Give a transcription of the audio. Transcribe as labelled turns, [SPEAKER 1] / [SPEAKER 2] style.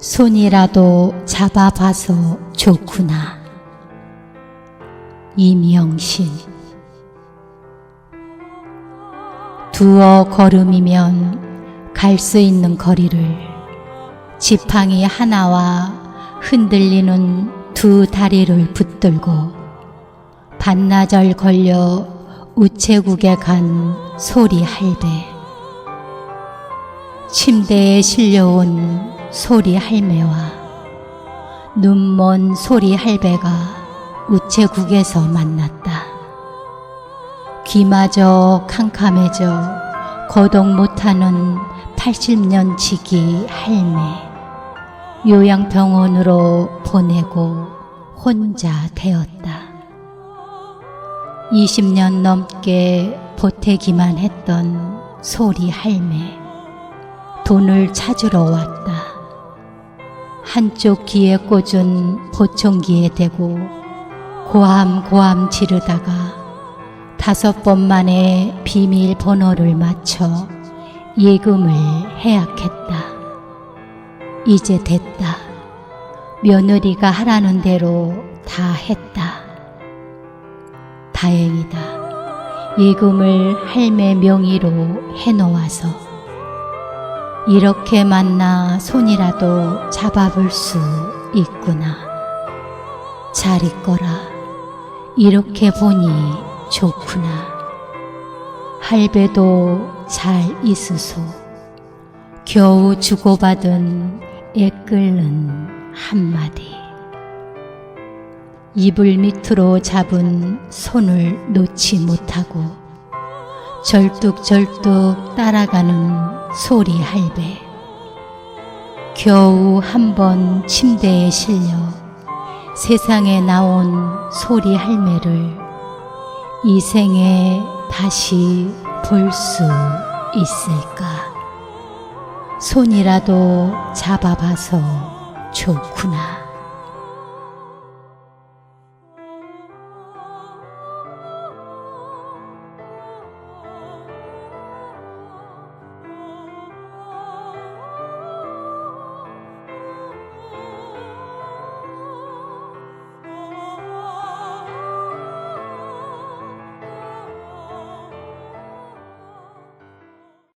[SPEAKER 1] 손이라도 잡아봐서 좋구나. 이명신 두어 걸음이면 갈 수 있는 거리를 지팡이 하나와 흔들리는 두 다리를 붙들고 반나절 걸려 우체국에 간 소리 할배 침대에 실려온 소리 할매와 눈먼 소리 할배가 우체국에서 만났다. 귀마저 캄캄해져 거동 못하는 80년 지기 할매. 요양병원으로 보내고 혼자 되었다. 20년 넘게 보태기만 했던 소리 할매. 돈을 찾으러 왔다. 한쪽 귀에 꽂은 보청기에 대고 고함 고함 지르다가 다섯 번 만에 비밀 번호를 맞춰 예금을 해약했다. 이제 됐다. 며느리가 하라는 대로 다 했다. 다행이다. 예금을 할매 명의로 해놓아서 이렇게 만나 손이라도 잡아볼 수 있구나. 잘 있거라. 이렇게 보니 좋구나. 할배도 잘 있으소. 겨우 주고받은 애끓는 한마디. 이불 밑으로 잡은 손을 놓지 못하고 절뚝절뚝 따라가는 소리 할배. 겨우 한 번 침대에 실려 세상에 나온 소리 할매를 이 생에 다시 볼 수 있을까? 손이라도 잡아봐서 좋구나.